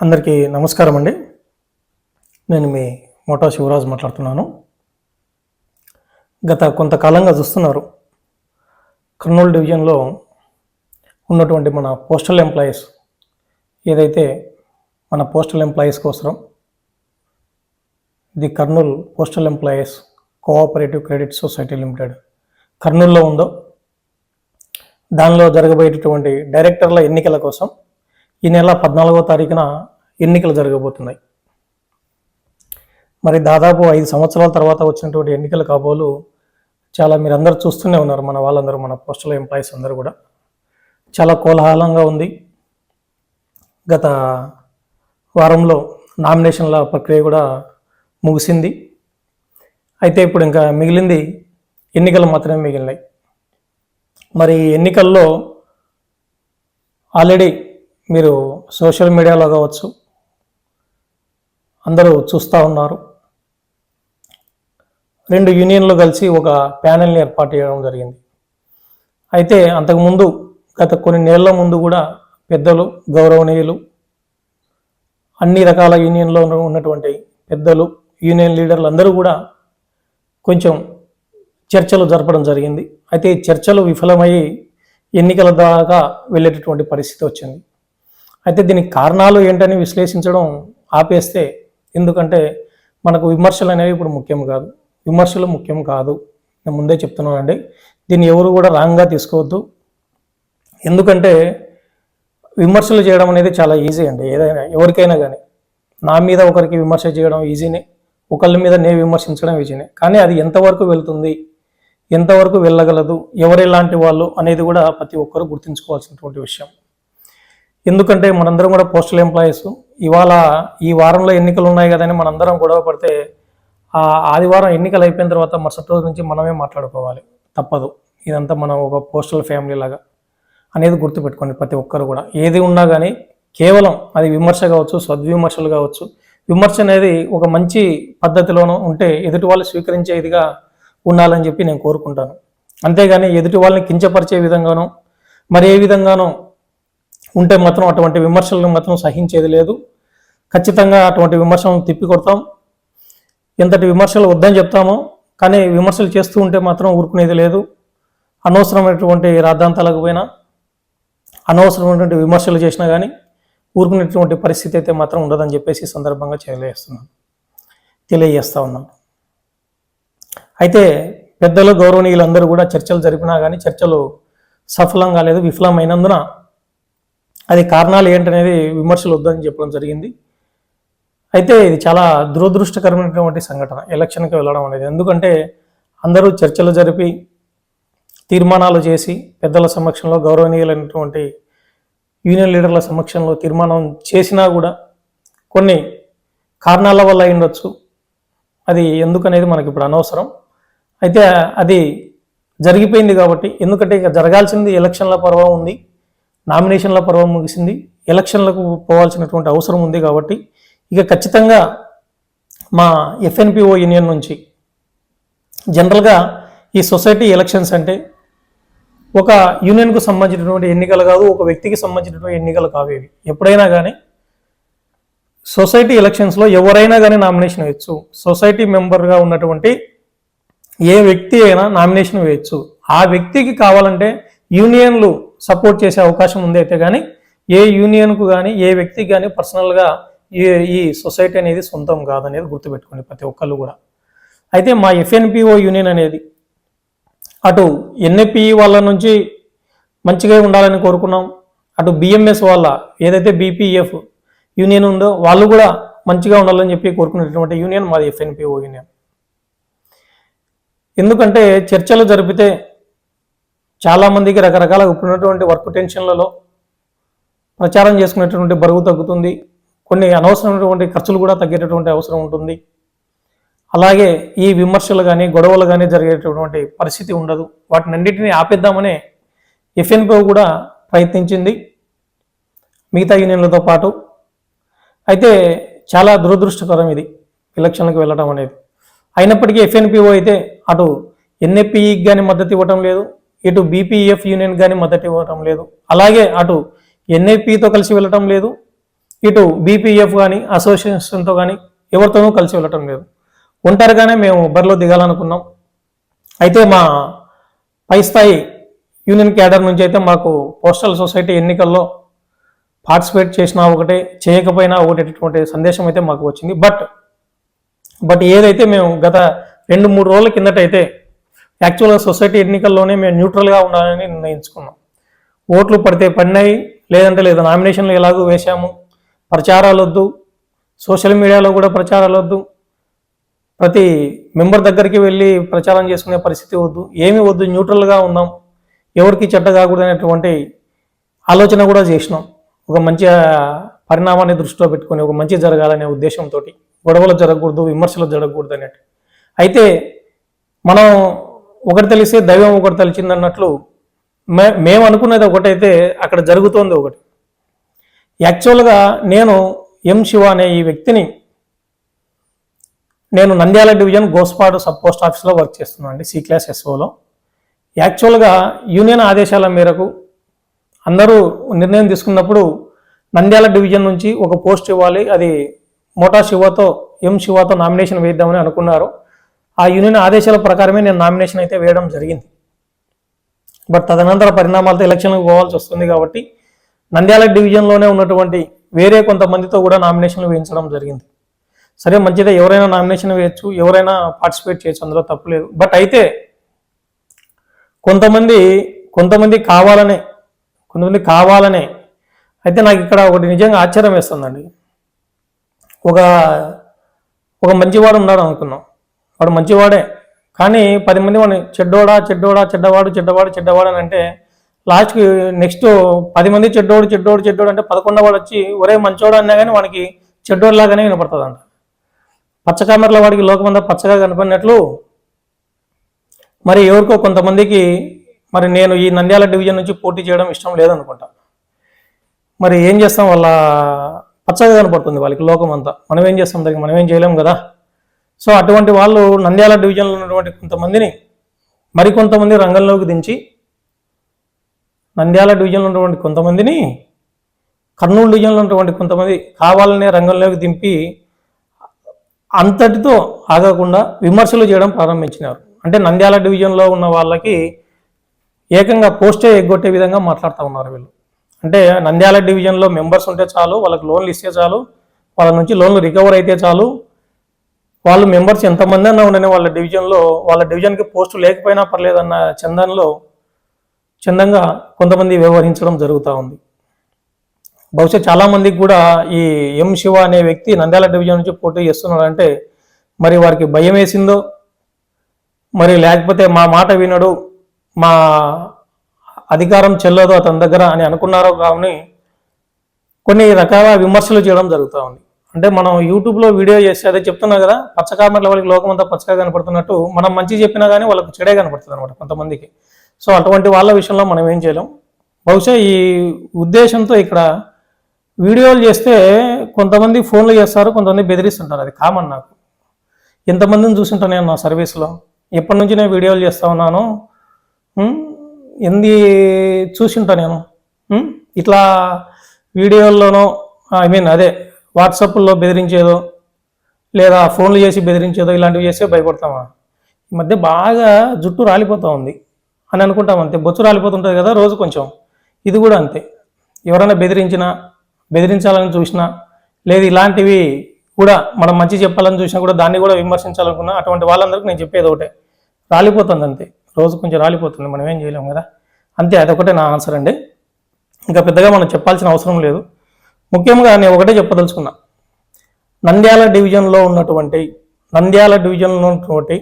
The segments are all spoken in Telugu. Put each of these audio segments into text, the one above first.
అందరికీ నమస్కారం అండి. నేను మీ మోటా శివరాజ్ మాట్లాడుతున్నాను. గత కొంతకాలంగా చూస్తున్నారు కర్నూలు డివిజన్లో ఉన్నటువంటి మన పోస్టల్ ఎంప్లాయీస్ ఏదైతే మన పోస్టల్ ఎంప్లాయీస్ కోసం the Kurnool postal employees cooperative credit society limited కర్నూలులో ఉందో దానిలో జరగబోయేటటువంటి డైరెక్టర్ల ఎన్నికల కోసం ఈ నెల పద్నాలుగో తారీఖున ఎన్నికలు జరగబోతున్నాయి. మరి దాదాపు ఐదు సంవత్సరాల తర్వాత వచ్చినటువంటి ఎన్నికల కాబోలు చాలా మీరు అందరూ చూస్తూనే ఉన్నారు మన వాళ్ళందరూ మన పోస్టల్ ఎంప్లాయీస్ అందరూ కూడా. చాలా కోలాహలంగా ఉంది. గత వారంలో నామినేషన్ల ప్రక్రియ కూడా ముగిసింది. అయితే ఇప్పుడు ఇంకా మిగిలింది ఎన్నికలు మాత్రమే మిగిలినాయి. మరి ఈ ఎన్నికల్లో ఆల్రెడీ మీరు సోషల్ మీడియాలో కావచ్చు అందరూ చూస్తూ ఉన్నారు. రెండు యూనియన్లు కలిసి ఒక ప్యానెల్ని ఏర్పాటు చేయడం జరిగింది. అయితే అంతకుముందు గత కొన్ని నెలల ముందు కూడా పెద్దలు గౌరవనీయులు అన్ని రకాల యూనియన్లో ఉన్నటువంటి పెద్దలు యూనియన్ లీడర్లు అందరూ కూడా కొంచెం చర్చలు జరపడం జరిగింది. అయితే ఈ చర్చలు విఫలమయ్యి ఎన్నికల దాకా వెళ్ళేటటువంటి పరిస్థితి వచ్చింది. అయితే దీనికి కారణాలు ఏంటని విశ్లేషించడం ఆపేస్తే ఎందుకంటే మనకు విమర్శలు అనేవి ఇప్పుడు ముఖ్యం కాదు. విమర్శలు ముఖ్యం కాదు. నేను ముందే చెప్తున్నానండి. దీన్ని ఎవరు కూడా రాంగ్గా తీసుకోవద్దు. ఎందుకంటే విమర్శలు చేయడం అనేది చాలా ఈజీ అండి. ఏదైనా ఎవరికైనా కానీ నా మీద ఒకరికి విమర్శ చేయడం ఈజీనే. ఒకళ్ళ మీద నేను విమర్శించడం ఈజీనే. కానీ అది ఎంతవరకు వెళ్తుంది? ఎంతవరకు వెళ్ళగలదు? ఎవరెలాంటి వాళ్ళు? అనేది కూడా ప్రతి ఒక్కరూ గుర్తుంచుకోవాల్సినటువంటి విషయం. ఎందుకంటే మనందరం కూడా పోస్టల్ ఎంప్లాయీస్. ఇవాళ ఈ వారంలో ఎన్నికలు ఉన్నాయి కదని మనందరం గొడవ పడితే ఆ ఆదివారం ఎన్నికలు అయిపోయిన తర్వాత మరుసటి రోజు నుంచి మనమే మాట్లాడుకోవాలి. తప్పదు. ఇదంతా మనం ఒక పోస్టల్ ఫ్యామిలీ లాగా అనేది గుర్తుపెట్టుకోండి ప్రతి ఒక్కరు కూడా. ఏది ఉన్నా కానీ కేవలం అది విమర్శ కావచ్చు సద్విమర్శలు కావచ్చు. విమర్శ అనేది ఒక మంచి పద్ధతిలోనూ ఉంటే ఎదుటి వాళ్ళు స్వీకరించేదిగా ఉండాలని చెప్పి నేను కోరుకుంటాను. అంతేగాని ఎదుటి వాళ్ళని కించపరిచే విధంగానో మరి ఏ విధంగానో ఉంటే మాత్రం అటువంటి విమర్శలను మాత్రం సహించేది లేదు. ఖచ్చితంగా అటువంటి విమర్శలను తిప్పికొడతాం. ఎంతటి విమర్శలు వద్దని చెప్తామో కానీ విమర్శలు చేస్తూ ఉంటే మాత్రం ఊరుకునేది లేదు. అనవసరమైనటువంటి రాద్ధాంతాలకు పోయినా అనవసరమైనటువంటి విమర్శలు చేసినా కానీ ఊరుకునేటువంటి పరిస్థితి అయితే మాత్రం ఉండదని చెప్పేసి సందర్భంగా తెలియజేస్తున్నాను. తెలియజేస్తూ ఉన్నాను. అయితే పెద్దలు గౌరవనీయులందరూ కూడా చర్చలు జరిపినా కానీ చర్చలు సఫలం కాలేదు విఫలమైనందున అది కారణాలు ఏంటనేది విమర్శలు వద్దని చెప్పడం జరిగింది. అయితే ఇది చాలా దురదృష్టకరమైనటువంటి సంఘటన ఎలక్షన్కి వెళ్ళడం అనేది. ఎందుకంటే అందరూ చర్చలు జరిపి తీర్మానాలు చేసి పెద్దల సమక్షంలో గౌరవనీయులైనటువంటి యూనియన్ లీడర్ల సమక్షంలో తీర్మానం చేసినా కూడా కొన్ని కారణాల వల్ల ఉండొచ్చు. అది ఎందుకనేది మనకి ఇప్పుడు అనవసరం. అయితే అది జరిగిపోయింది కాబట్టి ఎందుకంటే ఇక జరగాల్సింది ఎలక్షన్ల పర్వం ఉంది. నామినేషన్ల పర్వం ముగిసింది. ఎలక్షన్లకు పోవాల్సినటువంటి అవసరం ఉంది కాబట్టి ఇక ఖచ్చితంగా మా ఎఫ్ఎన్పిఓ యూనియన్ నుంచి జనరల్గా ఈ సొసైటీ ఎలక్షన్స్ అంటే ఒక యూనియన్కు సంబంధించినటువంటి ఎన్నికలు కాదు ఒక వ్యక్తికి సంబంధించినటువంటి ఎన్నికలు కావేవి. ఎప్పుడైనా కానీ సొసైటీ ఎలక్షన్స్లో ఎవరైనా కానీ నామినేషన్ వేయచ్చు. సొసైటీ మెంబర్గా ఉన్నటువంటి ఏ వ్యక్తి అయినా నామినేషన్ వేయచ్చు. ఆ వ్యక్తికి కావాలంటే యూనియన్లు సపోర్ట్ చేసే అవకాశం ఉంది అయితే కానీ ఏ యూనియన్కు కానీ ఏ వ్యక్తికి కానీ పర్సనల్గా ఈ ఈ సొసైటీ అనేది సొంతం కాదనేది గుర్తుపెట్టుకోండి ప్రతి ఒక్కళ్ళు కూడా. అయితే మా ఎఫ్ఎన్పిఓ యూనియన్ అనేది అటు ఎన్ఏపిఈ వాళ్ళ నుంచి మంచిగా ఉండాలని కోరుకున్నాం. అటు బిఎంఎస్ వాళ్ళ ఏదైతే బీపీఎఫ్ యూనియన్ ఉందో వాళ్ళు కూడా మంచిగా ఉండాలని చెప్పి కోరుకునేటువంటి యూనియన్ మాది ఎఫ్ఎన్పిఓ యూనియన్ ఎందుకంటే చర్చలు జరిపితే చాలామందికి రకరకాల ఇప్పుడున్నటువంటి వర్క్ టెన్షన్లలో ప్రచారం చేసుకునేటటువంటి బరువు తగ్గుతుంది. కొన్ని అనవసరమైనటువంటి ఖర్చులు కూడా తగ్గేటటువంటి అవసరం ఉంటుంది. అలాగే ఈ విమర్శలు కానీ గొడవలు కానీ జరిగేటటువంటి పరిస్థితి ఉండదు. వాటిని అన్నింటినీ ఆపేద్దామనే ఎఫ్ఎన్పిఓ కూడా ప్రయత్నించింది. మిగతా యూనియన్లతో పాటు. అయితే చాలా దురదృష్టకరం ఇది ఎలక్షన్లకు వెళ్ళడం అనేది. అయినప్పటికీ ఎఫ్ఎన్పిఓ అయితే అటు ఎన్ఎపిఈకి కానీ మద్దతు ఇవ్వటం లేదు. ఇటు బీపీఎఫ్ యూనియన్ కానీ మద్దతు ఇవ్వటం లేదు. అలాగే అటు ఎన్ఏపితో కలిసి వెళ్ళటం లేదు. ఇటు బీపీఎఫ్ కానీ అసోసియేషన్తో కానీ ఎవరితోనూ కలిసి వెళ్ళటం లేదు. ఒంటరిగానే మేము బరిలో దిగాలనుకున్నాం. అయితే మా పై స్థాయి యూనియన్ క్యాడర్ నుంచి అయితే మాకు పోస్టల్ సొసైటీ ఎన్నికల్లో పార్టిసిపేట్ చేసినా ఒకటే చేయకపోయినా ఒకటి సందేశం అయితే మాకు వచ్చింది. బట్ బట్ ఏదైతే మేము గత రెండు మూడు రోజుల కిందటైతే యాక్చువల్గా సొసైటీ ఎన్నికల్లోనే మేము న్యూట్రల్గా ఉండాలని నిర్ణయించుకున్నాం. ఓట్లు పడితే పడినాయి లేదంటే లేదా నామినేషన్లు ఎలాగో వేశాము ప్రచారాలు వద్దు సోషల్ మీడియాలో కూడా ప్రచారాలు వద్దు ప్రతి మెంబర్ దగ్గరికి వెళ్ళి ప్రచారం చేసుకునే పరిస్థితి వద్దు ఏమీ వద్దు న్యూట్రల్గా ఉందాం ఎవరికి చెడ్డ కాకూడదనేటువంటి ఆలోచన కూడా చేసినాం. ఒక మంచి పరిణామాన్ని దృష్టిలో పెట్టుకొని ఒక మంచి జరగాలనే ఉద్దేశంతో గొడవలు జరగకూడదు విమర్శలు జరగకూడదు అన్నట్టు అయితే మనం ఒకటి తెలిస్తే దైవం ఒకటి తెలిసింది అన్నట్లు మే మేము అనుకున్నది ఒకటైతే అక్కడ జరుగుతోంది ఒకటి. యాక్చువల్గా నేను ఎం శివ అనే ఈ వ్యక్తిని నేను Nandyal division Gospadu sub post ఆఫీస్లో వర్క్ చేస్తున్నాను అండి సి క్లాస్ ఎస్ఓలో. యాక్చువల్గా యూనియన్ ఆదేశాల మేరకు అందరూ నిర్ణయం తీసుకున్నప్పుడు నంద్యాల డివిజన్ నుంచి ఒక పోస్ట్ ఇవ్వాలి అది మోటా శివతో ఎం శివతో నామినేషన్ వేద్దామని అనుకున్నారు. ఆ యూనియన్ ఆదేశాల ప్రకారమే నేను నామినేషన్ అయితే వేయడం జరిగింది. బట్ తదనంతర పరిణామాలతో ఎలక్షన్లకు పోవాల్సి వస్తుంది కాబట్టి నంద్యాల డివిజన్లోనే ఉన్నటువంటి వేరే కొంతమందితో కూడా నామినేషన్లు వేయించడం జరిగింది. సరే మంచిదే ఎవరైనా నామినేషన్ వేయచ్చు ఎవరైనా పార్టిసిపేట్ చేయొచ్చు అందులో తప్పులేదు బట్ అయితే కొంతమంది కొంతమంది కావాలనే కొంతమంది కావాలనే అయితే నాకు ఇక్కడ ఒకటి నిజంగా ఆశ్చర్యం వేస్తుందండి. ఒక ఒక మంచివాడు ఉన్నాడు అనుకున్నాం. వాడు మంచివాడే. కానీ పది మంది వాడిని చెడ్డోడా చెడ్డోడా చెడ్డవాడు చెడ్డవాడు చెడ్డవాడు అని అంటే లాస్ట్కి నెక్స్ట్ పది మంది చెడ్డోడు చెడ్డోడు చెడ్డోడు అంటే పదకొండవ వాడు వచ్చి ఒరే మంచోడు అన్నా కానీ వానికి చెడ్డోడులాగానే వినపడుతుందంట. పచ్చ కామెరల వాడికి లోకమంతా పచ్చగా కనపడినట్లు మరి ఎవరికో కొంతమందికి మరి నేను ఈ నంద్యాల డివిజన్ నుంచి పోటీ చేయడం ఇష్టం లేదనుకుంటా. మరి ఏం చేస్తాం వాళ్ళ పచ్చగా కనపడుతుంది వాళ్ళకి లోకం అంతా మనం ఏం చేస్తాం దానికి? మనం ఏం చేయలేం కదా? సో అటువంటి వాళ్ళు నంద్యాల డివిజన్లో ఉన్నటువంటి కొంతమందిని మరికొంతమంది రంగంలోకి దించి నంద్యాల డివిజన్లో ఉన్నటువంటి కొంతమందిని కర్నూలు డివిజన్లో ఉన్నటువంటి కొంతమంది కావాలనే రంగంలోకి దింపి అంతటితో ఆగకుండా విమర్శలు చేయడం ప్రారంభించినారు. అంటే నంద్యాల డివిజన్లో ఉన్న వాళ్ళకి ఏకంగా పోస్టే ఎగ్గొట్టే విధంగా మాట్లాడుతూ ఉన్నారు వీళ్ళు. అంటే నంద్యాల డివిజన్లో మెంబర్స్ ఉంటే చాలు వాళ్ళకి లోన్లు ఇస్తే చాలు వాళ్ళ నుంచి లోన్లు రికవర్ అయితే చాలు వాళ్ళు మెంబర్స్ ఎంతమంది అన్నా ఉండని వాళ్ళ డివిజన్లో వాళ్ళ డివిజన్కి పోస్టు లేకపోయినా పర్లేదన్న చందంలో చందంగా కొంతమంది వ్యవహరించడం జరుగుతూ ఉంది. బహుశా చాలామందికి కూడా ఈ ఎం శివ అనే వ్యక్తి నంద్యాల డివిజన్ నుంచి పోటీ చేస్తున్నాడంటే మరి వారికి భయం వేసిందో మరి లేకపోతే మా మాట వినడు మా అధికారం చెల్లదు అతని దగ్గర అని అనుకున్నారో కానీ కొన్ని రకాల విమర్శలు చేయడం జరుగుతూ ఉంది. అంటే మనం యూట్యూబ్లో వీడియో చేస్తే అదే చెప్తున్నా కదా పచ్చకామెర్ల వాళ్ళకి లోకం అంతా పచ్చగా కనపడుతున్నట్టు మనం మంచి చెప్పినా కానీ వాళ్ళకి చెడే కనపడుతుంది అనమాట కొంతమందికి. సో అటువంటి వాళ్ళ విషయంలో మనం ఏం చేయలేం. బహుశా ఈ ఉద్దేశంతో ఇక్కడ వీడియోలు చేస్తే కొంతమంది ఫోన్లు చేస్తారు కొంతమంది బెదిరిస్తుంటారు. అది కామన్ నాకు. ఎంతమందిని చూసింటాను నేను నా సర్వీస్లో ఎప్పటి నుంచి నేను వీడియోలు చేస్తా ఉన్నాను ఉమ్, ఎంది చూసింటా నేను. ఇట్లా వీడియోల్లోనో ఐ మీన్ అదే వాట్సాప్లో బెదిరించేదో లేదా ఫోన్లు చేసి బెదిరించేదో ఇలాంటివి చేస్తే భయపడతామా? ఈ మధ్య బాగా జుట్టు రాలిపోతూ ఉంది అని అనుకుంటాం అంతే. బొచ్చు రాలిపోతుంటుంది కదా రోజు కొంచెం. ఇది కూడా అంతే. ఎవరైనా బెదిరించినా బెదిరించాలని చూసినా లేదు ఇలాంటివి కూడా మనం మంచి చెప్పాలని చూసినా కూడా దాన్ని కూడా విమర్శించాలనుకున్నా అటువంటి వాళ్ళందరికీ నేను చెప్పేది ఒకటే. రాలిపోతుంది అంతే. రోజు కొంచెం రాలిపోతుంది. మనం ఏం చేయలేం కదా? అంతే. అదొకటే నా ఆన్సర్ అండి. ఇంకా పెద్దగా మనం చెప్పాల్సిన అవసరం లేదు. ముఖ్యంగా నేను ఒకటే చెప్పదలుచుకున్నా. నంద్యాల డివిజన్లో ఉన్నటువంటి నంద్యాల డివిజన్లో ఉన్నటువంటి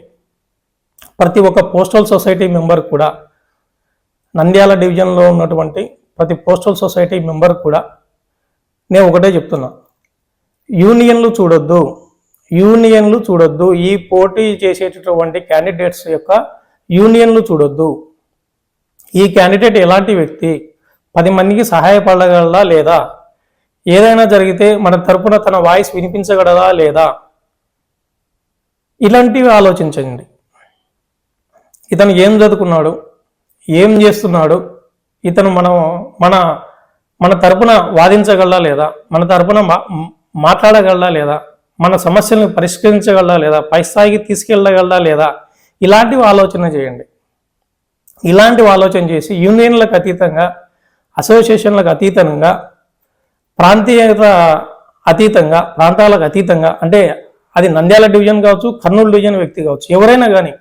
ప్రతి ఒక్క పోస్టల్ సొసైటీ మెంబర్ కూడా నంద్యాల డివిజన్లో ఉన్నటువంటి ప్రతి పోస్టల్ సొసైటీ మెంబర్ కూడా నేను ఒకటే చెప్తున్నా. యూనియన్లు చూడొద్దు. యూనియన్లు చూడొద్దు. ఈ పోటీ చేసేటటువంటి క్యాండిడేట్స్ యొక్క యూనియన్లు చూడొద్దు. ఈ క్యాండిడేట్ ఎలాంటి వ్యక్తి పది మందికి సహాయపడగలరా లేదా? ఏదైనా జరిగితే మన తరపున తన వాయిస్ వినిపించగలదా లేదా? ఇలాంటివి ఆలోచించండి. ఇతను ఏం చదువుకున్నాడు? ఏం చేస్తున్నాడు? ఇతను మనం మన మన తరపున వాదించగలరా లేదా? మన తరపున మా మాట్లాడగలరా లేదా? మన సమస్యలను పరిష్కరించగలరా లేదా? పై స్థాయికి తీసుకెళ్ళగలడా లేదా? ఇలాంటివి ఆలోచన చేయండి. ఇలాంటివి ఆలోచన చేసి యూనియన్లకు అతీతంగా అసోసియేషన్లకు అతీతంగా ప్రాంతీయత అతీతంగా ప్రాంతాలకు అతీతంగా అంటే అది నంద్యాల డివిజన్ కావచ్చు కర్నూలు డివిజన్ వ్యక్తి కావచ్చు ఎవరైనా కానీ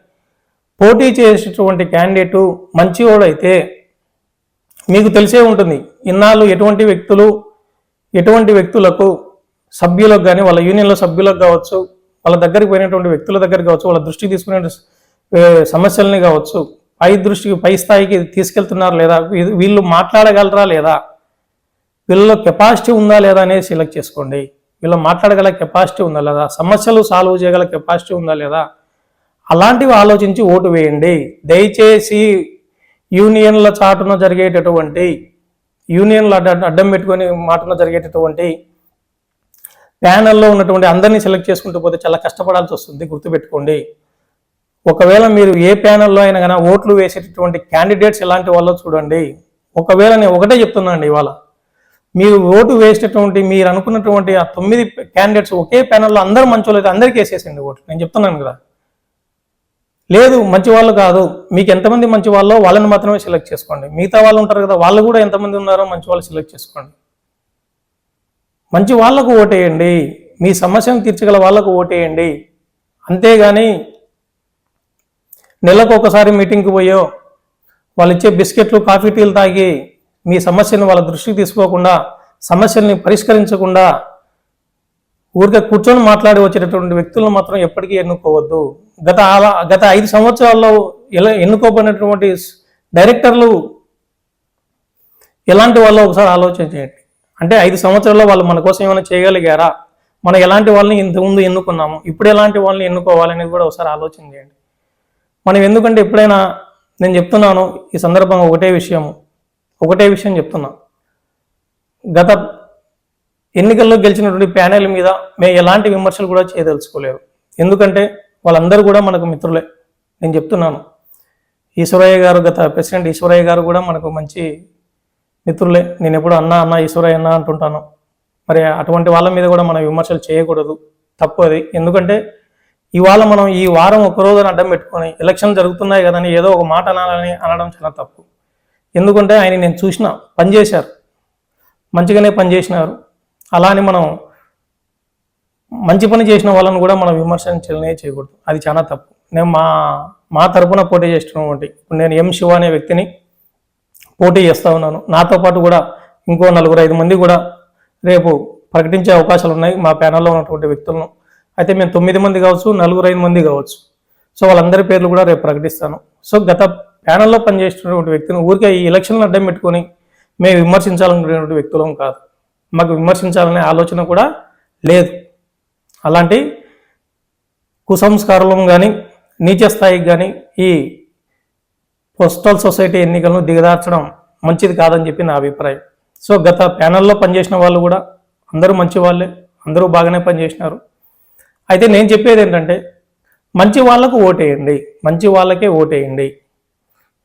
పోటీ చేసేటువంటి క్యాండిడేటు మంచివాడైతే మీకు తెలిసే ఉంటుంది. ఇన్నాళ్ళు ఎటువంటి వ్యక్తులు ఎటువంటి వ్యక్తులకు సభ్యులకు కానీ వాళ్ళ యూనియన్లో సభ్యులకు కావచ్చు వాళ్ళ దగ్గరికి పోయినటువంటి వ్యక్తుల దగ్గర కావచ్చు వాళ్ళ దృష్టికి తీసుకునే సమస్యలని సమస్యల్ని కావచ్చు పై దృష్టికి పై స్థాయికి తీసుకెళ్తున్నారు లేదా? వీ- వీళ్ళు మాట్లాడగలరా లేదా? వీళ్ళలో కెపాసిటీ ఉందా లేదా అనేది సెలెక్ట్ చేసుకోండి. వీళ్ళు మాట్లాడగల కెపాసిటీ ఉందా లేదా సమస్యలు సాల్వ్ చేయగల కెపాసిటీ ఉందా లేదా అలాంటివి ఆలోచించి ఓటు వేయండి. దయచేసి యూనియన్ల చాటున జరిగేటటువంటి యూనియన్లు అడ్డ అడ్డం పెట్టుకొని మాటన జరిగేటటువంటి ప్యానెల్లో ఉన్నటువంటి అందరినీ సెలెక్ట్ చేసుకుంటూ పోతే చాలా కష్టపడాల్సి వస్తుంది గుర్తుపెట్టుకోండి. ఒకవేళ మీరు ఏ ప్యానెల్లో అయినా కానీ ఓట్లు వేసేటటువంటి క్యాండిడేట్స్ ఎలాంటి వాళ్ళో చూడండి. ఒకవేళ నేను ఒకటే చెప్తున్నానండి ఇవాళ. మీరు ఓటు వేసేటటువంటి మీరు అనుకున్నటువంటి ఆ తొమ్మిది క్యాండిడేట్స్ ఒకే ప్యానల్లో అందరూ మంచి అయితే అందరికీ వేసేసండి ఓటు నేను చెప్తున్నాను కదా. లేదు మంచి వాళ్ళు కాదు. మీకు ఎంతమంది మంచి వాళ్ళో వాళ్ళని మాత్రమే సెలెక్ట్ చేసుకోండి. మిగతా వాళ్ళు ఉంటారు కదా వాళ్ళు కూడా ఎంతమంది ఉన్నారో మంచి వాళ్ళు సెలెక్ట్ చేసుకోండి. మంచి వాళ్ళకు ఓటేయండి. మీ సమస్యను తీర్చగల వాళ్ళకు ఓటేయండి. అంతేగాని నెలకు ఒకసారి మీటింగ్కి పోయో వాళ్ళు ఇచ్చే బిస్కెట్లు కాఫీ టీలు తాగి మీ సమస్యను వాళ్ళ దృష్టికి తీసుకోకుండా సమస్యల్ని పరిష్కరించకుండా ఊరికే కూర్చొని మాట్లాడి వచ్చేటటువంటి వ్యక్తులను మాత్రం ఎప్పటికీ ఎన్నుకోవద్దు. గత గత ఐదు సంవత్సరాల్లో ఎలా ఎన్నుకోబడినటువంటి డైరెక్టర్లు ఎలాంటి వాళ్ళు ఒకసారి ఆలోచన చేయండి. అంటే ఐదు సంవత్సరాల్లో వాళ్ళు మన కోసం ఏమైనా చేయగలిగారా? మనం ఎలాంటి వాళ్ళని ఇంతకుముందు ఎన్నుకున్నాము? ఇప్పుడు ఎలాంటి వాళ్ళని ఎన్నుకోవాలనేది కూడా ఒకసారి ఆలోచన చేయండి. మనం ఎందుకంటే ఎప్పుడైనా నేను చెప్తున్నాను ఈ సందర్భంగా ఒకటే విషయం ఒకటే విషయం చెప్తున్నా. గత ఎన్నికల్లో గెలిచినటువంటి ప్యానెల్ మీద మేము ఎలాంటి విమర్శలు కూడా చేయదలుచుకోలేదు. ఎందుకంటే వాళ్ళందరూ కూడా మనకు మిత్రులే. నేను చెప్తున్నాను. ఈశ్వరయ్య గారు గత ప్రెసిడెంట్ ఈశ్వరయ్య గారు కూడా మనకు మంచి మిత్రులే. నేను ఎప్పుడు అన్న అన్న ఈశ్వరయ్య అన్న అంటుంటాను. మరి అటువంటి వాళ్ళ మీద కూడా మనం విమర్శలు చేయకూడదు. తప్పు అది. ఎందుకంటే ఇవాళ మనం ఈ వారం ఒక రోజున అడ్డం పెట్టుకొని ఎలక్షన్ జరుగుతున్నాయి కదని ఏదో ఒక మాట అనాలని అనడం చాలా తప్పు. ఎందుకంటే ఆయన నేను చూసిన పనిచేశారు మంచిగానే పనిచేసినారు అలా అని మనం మంచి పని చేసిన వాళ్ళని కూడా మనం విమర్శించలనే చేయకూడదు. అది చాలా తప్పు. నేను మా మా తరపున పోటీ చేస్తున్నటువంటి ఇప్పుడు నేను ఎం శివ అనే వ్యక్తిని పోటీ చేస్తా ఉన్నాను. నాతో పాటు కూడా ఇంకో నలుగురు ఐదు మంది కూడా రేపు ప్రకటించే అవకాశాలు ఉన్నాయి మా ప్యానల్లో ఉన్నటువంటి వ్యక్తులను. అయితే మేము తొమ్మిది మంది కావచ్చు నలుగురు ఐదు మంది కావచ్చు. సో వాళ్ళందరి పేర్లు కూడా రేపు ప్రకటిస్తాను. సో గత ప్యానల్లో పనిచేస్తున్నటువంటి వ్యక్తిని ఊరికే ఈ ఎలక్షన్లు అడ్డం పెట్టుకొని మేము విమర్శించాలనుకునేటువంటి వ్యక్తులం కాదు. మాకు విమర్శించాలనే ఆలోచన కూడా లేదు. అలాంటి కుసంస్కారం కానీ నీచ స్థాయికి కానీ ఈ పోస్టల్ సొసైటీ ఎన్నికలను దిగదార్చడం మంచిది కాదని చెప్పి నా అభిప్రాయం. సో గత ప్యానల్లో పనిచేసిన వాళ్ళు కూడా అందరూ మంచి వాళ్ళే అందరూ బాగానే పనిచేసినారు. అయితే నేను చెప్పేది ఏంటంటే మంచి వాళ్ళకు ఓటేయండి. మంచి వాళ్ళకే ఓటేయండి.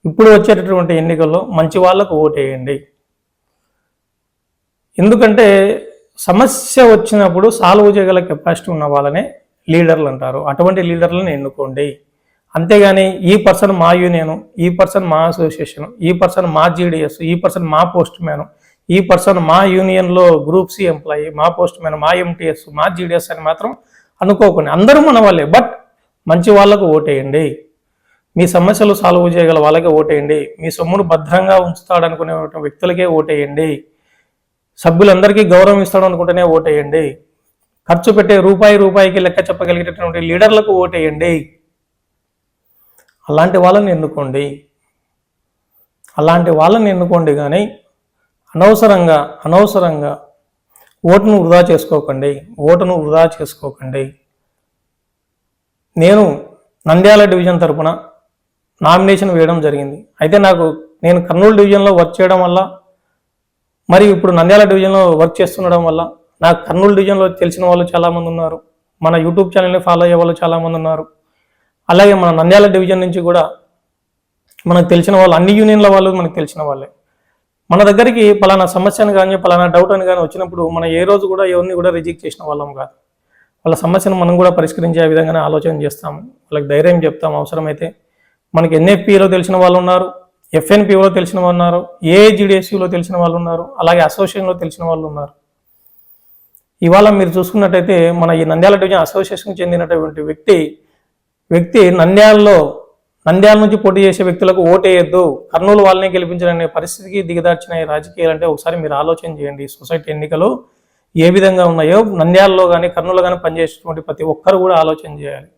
ఇప్పుడు వచ్చేటటువంటి ఎన్నికల్లో మంచి వాళ్ళకు ఓటేయండి. ఎందుకంటే సమస్య వచ్చినప్పుడు సాల్వ్ చేయగల కెపాసిటీ ఉన్న వాళ్ళనే లీడర్లు అంటారు. అటువంటి లీడర్లను ఎన్నుకోండి. అంతేగాని ఈ పర్సన్ మా యూనియన్ ఈ పర్సన్ మా అసోసియేషన్ ఈ పర్సన్ మా జీడిఎస్ ఈ పర్సన్ మా పోస్ట్ మ్యాను ఈ పర్సన్ మా యూనియన్లో గ్రూప్ సి ఎంప్లాయీ మా పోస్ట్ మ్యాన్ మా ఎంటీఎస్ మా జీడిఎస్ అని మాత్రం అనుకోకండి. అందరూ మన వాళ్ళే బట్ మంచి వాళ్ళకు ఓటేయండి. మీ సమస్యలు సాల్వ్ చేయగల వాళ్ళకే ఓటేయండి. మీ సొమ్మును భద్రంగా ఉంచుతాడనుకునే వ్యక్తులకే ఓటేయండి. సభ్యులందరికీ గౌరవం ఇస్తాడు అనుకుంటేనే ఓటేయండి. ఖర్చు పెట్టే రూపాయి రూపాయికి లెక్క చెప్పగలిగేటటువంటి లీడర్లకు ఓటేయండి. అలాంటి వాళ్ళని ఎన్నుకోండి. అలాంటి వాళ్ళని ఎన్నుకోండి కానీ అనవసరంగా అనవసరంగా ఓటును వృధా చేసుకోకండి. ఓటును వృధా చేసుకోకండి. నేను నంద్యాల డివిజన్ తరపున నామినేషన్ వేయడం జరిగింది. అయితే నాకు నేను కర్నూలు డివిజన్లో వర్క్ చేయడం వల్ల మరి ఇప్పుడు నంద్యాల డివిజన్లో వర్క్ చేస్తుండడం వల్ల నాకు కర్నూలు డివిజన్లో తెలిసిన వాళ్ళు చాలామంది ఉన్నారు. మన యూట్యూబ్ ఛానల్ని ఫాలో అయ్యే వాళ్ళు చాలామంది ఉన్నారు. అలాగే మన నంద్యాల డివిజన్ నుంచి కూడా మనకు తెలిసిన వాళ్ళు అన్ని యూనియన్ల వాళ్ళు మనకు తెలిసిన వాళ్ళే. మన దగ్గరికి పలానా సమస్యను కానీ పలానా డౌట్ అని కానీ వచ్చినప్పుడు మనం ఏ రోజు కూడా ఎవరిని కూడా రిజెక్ట్ చేసిన వాళ్ళం కాదు. వాళ్ళ సమస్యను మనం కూడా పరిష్కరించే విధంగానే ఆలోచన చేస్తాం వాళ్ళకి ధైర్యం చెప్తాం. అవసరమైతే మనకి ఎన్ఎఫ్పిలో తెలిసిన వాళ్ళు ఉన్నారు ఎఫ్ఎన్పిఓలో తెలిసిన వాళ్ళు ఉన్నారు ఏఐజిడిఎస్యులో తెలిసిన వాళ్ళు ఉన్నారు అలాగే అసోసియేషన్లో తెలిసిన వాళ్ళు ఉన్నారు. ఇవాళ మీరు చూసుకున్నట్టయితే మన ఈ నంద్యాల డివిజన్ అసోసియేషన్కి చెందినటువంటి వ్యక్తి వ్యక్తి నంద్యాలలో నంద్యాల నుంచి పోటీ చేసే వ్యక్తులకు ఓటేయద్దు కర్నూలు వాళ్ళనే గెలిపించాలనే పరిస్థితికి దిగదార్చిన రాజకీయాలు అంటే ఒకసారి మీరు ఆలోచన చేయండి. సొసైటీ ఎన్నికలు ఏ విధంగా ఉన్నాయో నంద్యాలలో కానీ కర్నూలు కానీ పనిచేసేటువంటి ప్రతి ఒక్కరు కూడా ఆలోచన చేయాలి.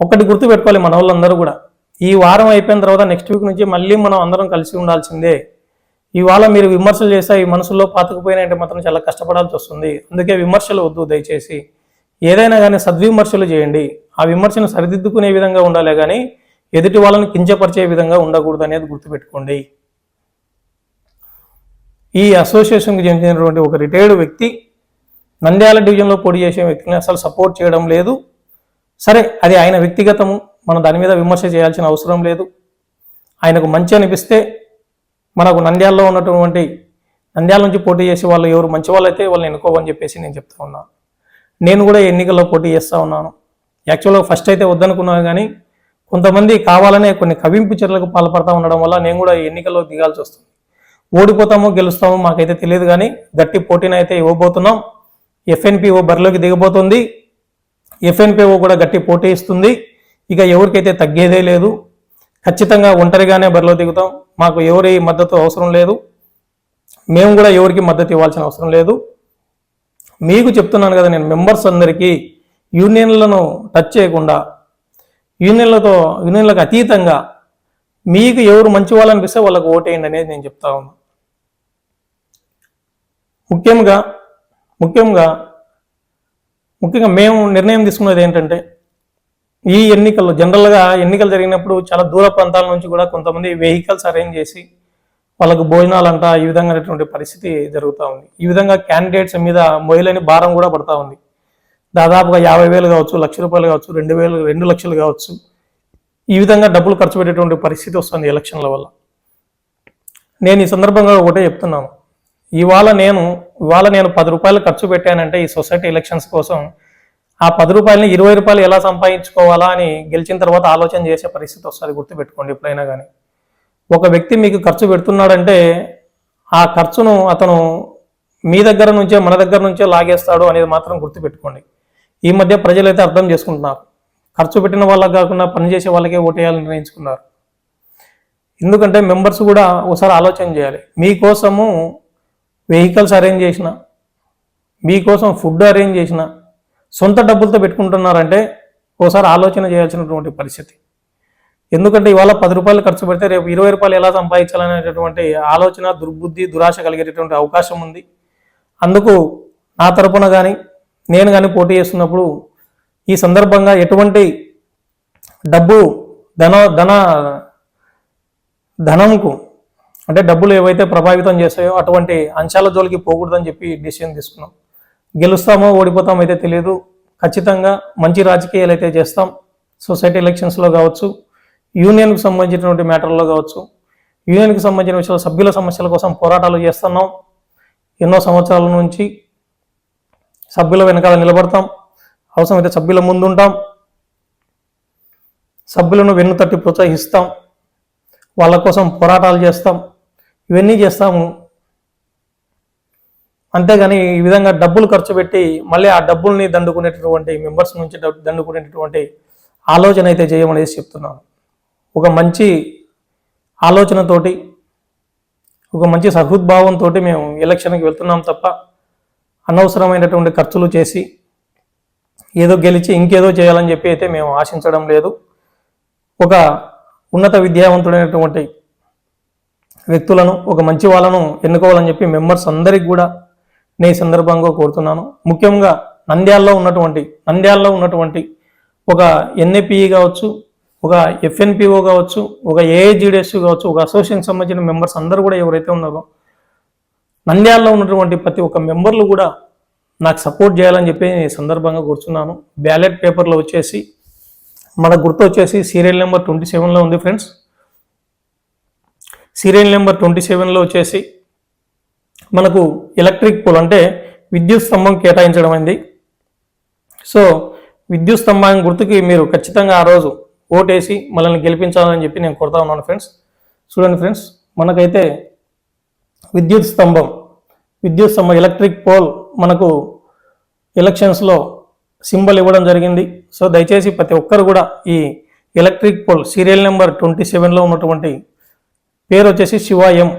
ఒక్కటి గుర్తుపెట్టుకోవాలి మన వాళ్ళందరూ కూడా. ఈ వారం అయిపోయిన తర్వాత నెక్స్ట్ వీక్ నుంచి మళ్ళీ మనం అందరం కలిసి ఉండాల్సిందే. ఇవాళ మీరు విమర్శలు చేస్తే ఈ మనసులో పాతుకుపోయినట్టు మాత్రం చాలా కష్టపడాల్సి వస్తుంది. అందుకే విమర్శలు వద్దు దయచేసి. ఏదైనా కానీ సద్విమర్శలు చేయండి. ఆ విమర్శను సరిదిద్దుకునే విధంగా ఉండాలి కానీ ఎదుటి వాళ్ళని కించపరిచే విధంగా ఉండకూడదు అనేది గుర్తుపెట్టుకోండి. ఈ అసోసియేషన్కి చెందినటువంటి ఒక రిటైర్డ్ వ్యక్తి నంద్యాల డివిజన్లో పోటీ చేసే వ్యక్తిని అసలు సపోర్ట్ చేయడం లేదు. సరే అది ఆయన వ్యక్తిగతము. మనం దాని మీద విమర్శ చేయాల్సిన అవసరం లేదు. ఆయనకు మంచి అనిపిస్తే మనకు నంద్యాలలో ఉన్నటువంటి నంద్యాల నుంచి పోటీ చేసే వాళ్ళు ఎవరు మంచి వాళ్ళు అయితే వాళ్ళని ఎన్నుకోవని చెప్పేసి నేను చెప్తా ఉన్నాను నేను కూడా ఎన్నికల్లో పోటీ చేస్తూ ఉన్నాను. యాక్చువల్గా ఫస్ట్ అయితే వద్దనుకున్నాను కానీ కొంతమంది కావాలనే కొన్ని కవింపు చర్యలకు పాల్పడతా ఉండడం వల్ల నేను కూడా ఈ ఎన్నికల్లో దిగాల్సి వస్తుంది. ఓడిపోతామో గెలుస్తామో మాకైతే తెలియదు కానీ గట్టి పోటీని అయితే ఇవ్వబోతున్నాం. ఎఫ్ఎన్పిఓ బరిలోకి దిగబోతుంది. ఎఫ్ఎన్పిఓ కూడా గట్టి పోటీ ఇస్తుంది. ఇక ఎవరికైతే తగ్గేదే లేదు ఖచ్చితంగా ఒంటరిగానే బరిలో దిగుతాం. మాకు ఎవరి మద్దతు అవసరం లేదు. మేము కూడా ఎవరికి మద్దతు ఇవ్వాల్సిన అవసరం లేదు. మీకు చెప్తున్నాను కదా నేను మెంబర్స్ అందరికీ యూనియన్లను టచ్ చేయకుండా యూనియన్లతో యూనియన్లకు అతీతంగా మీకు ఎవరు మంచి వాళ్ళు అనిపిస్తే వాళ్ళకు ఓటేయండి అనేది నేను చెప్తా ఉన్నా. ముఖ్యంగా ముఖ్యంగా ముఖ్యంగా మేము నిర్ణయం తీసుకున్నది ఏంటంటే ఈ ఎన్నికల్లో జనరల్గా ఎన్నికలు జరిగినప్పుడు చాలా దూర ప్రాంతాల నుంచి కూడా కొంతమంది వెహికల్స్ అరేంజ్ చేసి వాళ్ళకు భోజనాలు అంట ఈ విధంగా పరిస్థితి జరుగుతూ ఉంది. ఈ విధంగా క్యాండిడేట్స్ మీద మొయిలని భారం కూడా పడతా ఉంది. దాదాపుగా యాభై వేలు కావచ్చు లక్ష రూపాయలు కావచ్చు రెండు వేలు రెండు లక్షలు కావచ్చు. ఈ విధంగా డబ్బులు ఖర్చు పెట్టేటువంటి పరిస్థితి వస్తుంది ఎలక్షన్ల వల్ల. నేను ఈ సందర్భంగా ఒకటే చెప్తున్నాను. ఇవాళ నేను ఇవాళ నేను పది రూపాయలు ఖర్చు పెట్టానంటే ఈ సొసైటీ ఎలక్షన్స్ కోసం ఆ పది రూపాయలని ఇరవై రూపాయలు ఎలా సంపాదించుకోవాలా అని గెలిచిన తర్వాత ఆలోచన చేసే పరిస్థితి వస్తుంది గుర్తుపెట్టుకోండి ఎప్పుడైనా కానీ. ఒక వ్యక్తి మీకు ఖర్చు పెడుతున్నాడంటే ఆ ఖర్చును అతను మీ దగ్గర నుంచే మన దగ్గర నుంచే లాగేస్తాడు అనేది మాత్రం గుర్తుపెట్టుకోండి. ఈ మధ్య ప్రజలైతే అర్థం చేసుకుంటున్నారు. ఖర్చు పెట్టిన వాళ్ళకి కాకుండా పనిచేసే వాళ్ళకే ఓటేయాలని నిర్ణయించుకున్నారు. ఎందుకంటే మెంబర్స్ కూడా ఒకసారి ఆలోచన చేయాలి. మీకోసము వెహికల్స్ అరేంజ్ చేసిన మీకోసం ఫుడ్ అరేంజ్ చేసిన సొంత డబ్బులతో పెట్టుకుంటున్నారంటే ఒకసారి ఆలోచన చేయాల్సినటువంటి పరిస్థితి. ఎందుకంటే ఇవాళ పది రూపాయలు ఖర్చు పెడితే రేపు ఇరవై రూపాయలు ఎలా సంపాదించాలనేటటువంటి ఆలోచన దుర్బుద్ధి దురాశ కలిగేటటువంటి అవకాశం ఉంది. అందుకు నా తరపున కానీ నేను కానీ పోటీ చేస్తున్నప్పుడు ఈ సందర్భంగా ఎటువంటి డబ్బు ధన ధన ధనంకు అంటే డబ్బులు ఏవైతే ప్రభావితం చేస్తాయో అటువంటి అంశాల జోలికి పోకూడదని చెప్పి డిసిషన్ తీసుకున్నాం. గెలుస్తామో ఓడిపోతామో అయితే తెలియదు. ఖచ్చితంగా మంచి రాజకీయాలు అయితే చేస్తాం. సొసైటీ ఎలక్షన్స్లో కావచ్చు యూనియన్కు సంబంధించినటువంటి మ్యాటర్లో కావచ్చు యూనియన్కి సంబంధించిన విషయాలు సభ్యుల సమస్యల కోసం పోరాటాలు చేస్తున్నాం. ఎన్నో సంవత్సరాల నుంచి సభ్యుల వెనకాల నిలబడతాం. అవసరమైతే సభ్యుల ముందుంటాం. సభ్యులను వెన్ను తట్టి ప్రోత్సహిస్తాం. వాళ్ళ కోసం పోరాటాలు చేస్తాం. ఇవన్నీ చేస్తాము. అంతేగాని ఈ విధంగా డబ్బులు ఖర్చు పెట్టి మళ్ళీ ఆ డబ్బుల్ని దండుకునేటటువంటి మెంబర్స్ నుంచి డబ్బు దండుకునేటటువంటి ఆలోచన అయితే చేయమనేసి చెప్తున్నాను. ఒక మంచి ఆలోచనతోటి ఒక మంచి సహృద్భావంతో మేము ఎలక్షన్కి వెళ్తున్నాం తప్ప అనవసరమైనటువంటి ఖర్చులు చేసి ఏదో గెలిచి ఇంకేదో చేయాలని చెప్పి అయితే మేము ఆశించడం లేదు. ఒక ఉన్నత విద్యావంతుడైనటువంటి వ్యక్తులను ఒక మంచి వాళ్ళను ఎన్నుకోవాలని చెప్పి మెంబర్స్ అందరికి కూడా నేను ఈ సందర్భంగా కోరుతున్నాను. ముఖ్యంగా నంద్యాలలో ఉన్నటువంటి నంద్యాలలో ఉన్నటువంటి ఒక ఎన్ఏపిఈ కావచ్చు ఒక ఎఫ్ఎన్పిఓ కావచ్చు ఒక ఏఐజిడిఎస్ కావచ్చు ఒక అసోసియేషన్ సంబంధించిన మెంబర్స్ అందరూ కూడా ఎవరైతే ఉన్నారో నంద్యాలలో ఉన్నటువంటి ప్రతి ఒక్క మెంబర్లు కూడా నాకు సపోర్ట్ చేయాలని చెప్పి నేను ఈ సందర్భంగా కూర్చున్నాను. బ్యాలెట్ పేపర్లో వచ్చేసి మన గుర్తు వచ్చేసి సీరియల్ నెంబర్ ట్వంటీ సెవెన్లో ఉంది ఫ్రెండ్స్. సీరియల్ నెంబర్ ట్వంటీ సెవెన్లో వచ్చేసి మనకు ఎలక్ట్రిక్ పోల్ అంటే విద్యుత్ స్తంభం కేటాయించడం అయింది సో విద్యుత్ స్తంభం గుర్తుకి మీరు ఖచ్చితంగా ఆ రోజు ఓటేసి మనల్ని గెలిపించాలని చెప్పి నేను కొడతా ఉన్నాను ఫ్రెండ్స్. చూడండి ఫ్రెండ్స్ మనకైతే విద్యుత్ స్తంభం విద్యుత్ స్తంభం ఎలక్ట్రిక్ పోల్ మనకు ఎలక్షన్స్లో సింబల్ ఇవ్వడం జరిగింది. సో దయచేసి ప్రతి ఒక్కరు కూడా ఈ electric pole serial number twenty సెవెన్లో ఉన్నటువంటి పేరు వచ్చేసి శివ ఎం.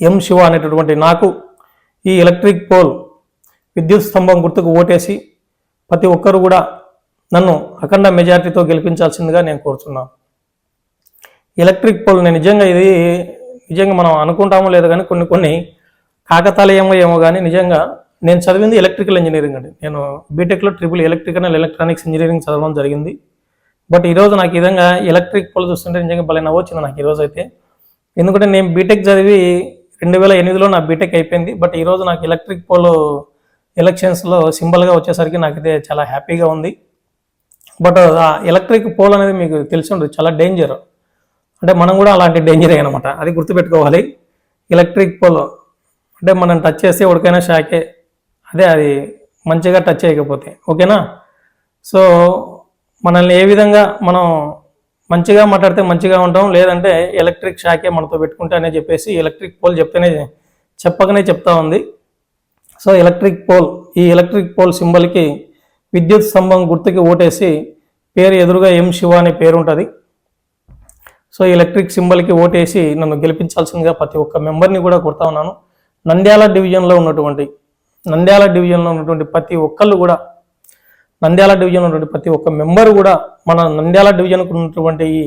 ఎం శివ అనేటటువంటి నాకు ఈ ఎలక్ట్రిక్ పోల్ విద్యుత్ స్తంభం గుర్తుకు ఓటేసి ప్రతి ఒక్కరు కూడా నన్ను అఖండ మెజారిటీతో గెలిపించాల్సిందిగా నేను కోరుతున్నాను ఎలక్ట్రిక్ పోల్ నేను నిజంగా ఇది నిజంగా మనం అనుకుంటామో లేదు కానీ కొన్ని కొన్ని కాకతాళీయంగా ఏమో కానీ నిజంగా నేను చదివింది ఎలక్ట్రికల్ ఇంజనీరింగ్ అండి. నేను బీటెక్లో triple electrical and electronics engineering చదవడం జరిగింది. బట్ ఈరోజు నాకు ఈ విధంగా ఎలక్ట్రిక్ పోల్ చూస్తుంటే నిజంగా భలే నవ్వొచ్చింది నాకు ఈరోజు అయితే. ఎందుకంటే నేను బీటెక్ చదివి రెండు వేల ఎనిమిదిలో నా బీటెక్ అయిపోయింది. బట్ ఈరోజు నాకు ఎలక్ట్రిక్ పోల్ ఎలక్షన్స్లో సింబల్గా వచ్చేసరికి నాకైతే చాలా హ్యాపీగా ఉంది. బట్ ఆ ఎలక్ట్రిక్ పోల్ అనేది మీకు తెలిసి ఉండదు చాలా డేంజర్ అంటే మనం కూడా అలాంటి డేంజరే అనమాట. అది గుర్తుపెట్టుకోవాలి. ఎలక్ట్రిక్ పోల్ అంటే మనం టచ్ చేస్తే ఉడికైనా షాకే అదే అది మంచిగా టచ్ చేయకపోతే. ఓకేనా సో మనల్ని ఏ విధంగా మనం మంచిగా మాట్లాడితే మంచిగా ఉంటాం లేదంటే ఎలక్ట్రిక్ షాకే మనతో పెట్టుకుంటే అనే చెప్పేసి ఎలక్ట్రిక్ పోల్ చెప్తేనే చెప్పకనే చెప్తా ఉంది. సో ఎలక్ట్రిక్ పోల్ ఈ ఎలక్ట్రిక్ పోల్ సింబల్కి విద్యుత్ స్తంభం గుర్తుకి ఓటేసి పేరు ఎదురుగా ఎం శివ అనే పేరు ఉంటుంది. సో ఎలక్ట్రిక్ సింబల్కి ఓటేసి నన్ను గెలిపించాల్సిందిగా ప్రతి ఒక్క మెంబర్ని కూడా కొడతా ఉన్నాను. నంద్యాల డివిజన్లో ఉన్నటువంటి నంద్యాల డివిజన్లో ఉన్నటువంటి ప్రతి ఒక్కళ్ళు కూడా నంద్యాల డివిజన్ ఉన్నటువంటి ప్రతి ఒక్క మెంబర్ కూడా మన నంద్యాల డివిజన్కు ఉన్నటువంటి ఈ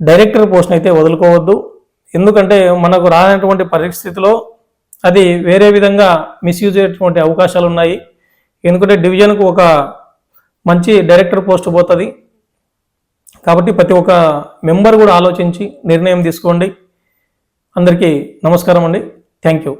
డైరెక్టర్ పోస్ట్ని అయితే వదులుకోవద్దు. ఎందుకంటే మనకు రానటువంటి పరిస్థితిలో అది వేరే విధంగా మిస్యూజ్ అయ్యేటువంటి అవకాశాలు ఉన్నాయి. ఎందుకంటే డివిజన్కు ఒక మంచి డైరెక్టర్ పోస్ట్ పోతుంది. కాబట్టి ప్రతి ఒక్క మెంబర్ కూడా ఆలోచించి నిర్ణయం తీసుకోండి. అందరికీ నమస్కారం అండి. Thank you.